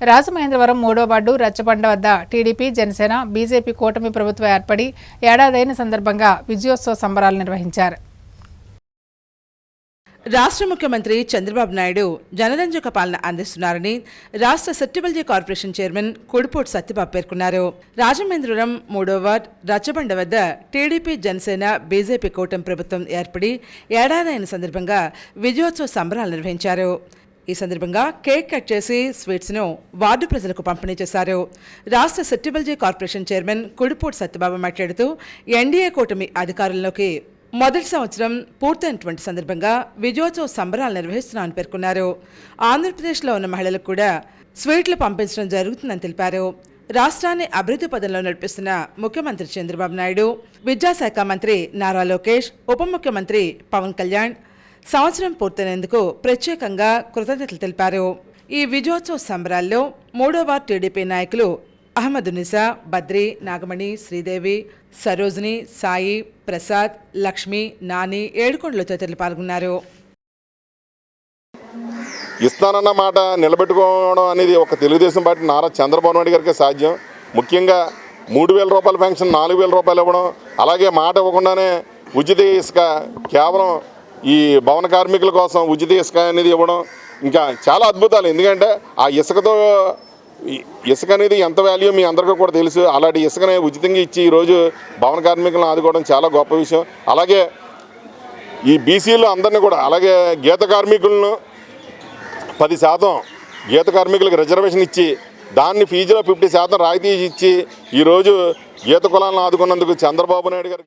రాజమహేంద్రవరం మూడో వార్డు రచ్చబండ వద్ద TDP Janasena BJP కూటమి ప్రభుత్వం ఏర్పడి ఏడాదైన సందర్భంగా విజయోత్సవ సంబరాలు నిర్వహించారు. రాష్ట్ర ముఖ్యమంత్రి చంద్రబాబు నాయుడు జనరంజక పాలన అందిస్తున్నారని రాష్ట్ర సెట్టిబల్జీ కార్పొరేషన్ చైర్మన్ కొడిపోటు సత్యబాబు పేర్కొన్నారు. రాజమేంద్రవరం మూడో వార్డ్ రచ్చబండ వద్ద టీడీపీ జనసేన బీజేపీ కూటమి ప్రభుత్వం ఏర్పడి ఏడాదైన సందర్భంగా విజయోత్సవ సంబరాలు నిర్వహించారు. ఈ సందర్భంగా కేక్ కట్ చేసి స్వీట్స్ను వార్డు ప్రజలకు పంపిణీ చేశారు. రాష్ట్ర సెట్టిబల్జీ కార్పొరేషన్ చైర్మన్ కుడిపూడి సత్యబాబు మాట్లాడుతూ ఎన్డీఏ కూటమి అధికారంలోకి మొదటి సంవత్సరం పూర్తయినటువంటి సందర్భంగా విజయోత్సవ సంబరాలు నిర్వహిస్తున్నామని పేర్కొన్నారు. ఆంధ్రప్రదేశ్లో ఉన్న మహిళలకు కూడా స్వీట్లు పంపించడం జరుగుతుందని తెలిపారు. రాష్ట్రాన్ని అభివృద్ధి పదంలో నడిపిస్తున్న ముఖ్యమంత్రి చంద్రబాబు నాయుడు విద్యాశాఖ మంత్రి నారా లోకేష్ ఉప ముఖ్యమంత్రి పవన్ కళ్యాణ్ సంవత్సరం పూర్తయినందుకు ప్రత్యేకంగా కృతజ్ఞతలు తెలిపారు. ఈ విజయోత్సవ సంబరాల్లో మూడవ టీడీపీ నాయకులు అహ్మదునిసా బద్రి నాగమణి శ్రీదేవి సరోజిని సాయి ప్రసాద్ లక్ష్మి నాని ఏడుకొండలతో తదితరులు పాల్గొన్నారు. ఇస్తానన్న మాట నిలబెట్టుకోవడం అనేది ఒక తెలుగుదేశం పార్టీ నారా చంద్రబాబు నాయుడు గారికి సాధ్యం. ముఖ్యంగా మూడు వేల రూపాయల పెన్షన్ నాలుగు వేల రూపాయలు ఇవ్వడం అలాగే మాట ఇవ్వకుండానే ఉచిత ఇసుక కేవలం ఈ భవన కార్మికుల కోసం ఉచిత ఇసుక అనేది ఇవ్వడం ఇంకా చాలా అద్భుతాలు. ఎందుకంటే ఆ ఇసుకతో ఇసుక అనేది ఎంత వాల్యూ మీ అందరికీ కూడా తెలుసు. అలాంటి ఇసుకనే ఉచితంగా ఇచ్చి ఈరోజు భవన కార్మికులను ఆదుకోవడం చాలా గొప్ప విషయం. అలాగే ఈ బీసీలు అందరినీ కూడా అలాగే గీత కార్మికులను పది శాతం గీత కార్మికులకు రిజర్వేషన్ ఇచ్చి దాన్ని ఫీజులో ఫిఫ్టీ శాతం రాయితీ ఇచ్చి ఈరోజు గీత కులాలను ఆదుకున్నందుకు చంద్రబాబు నాయుడు గారు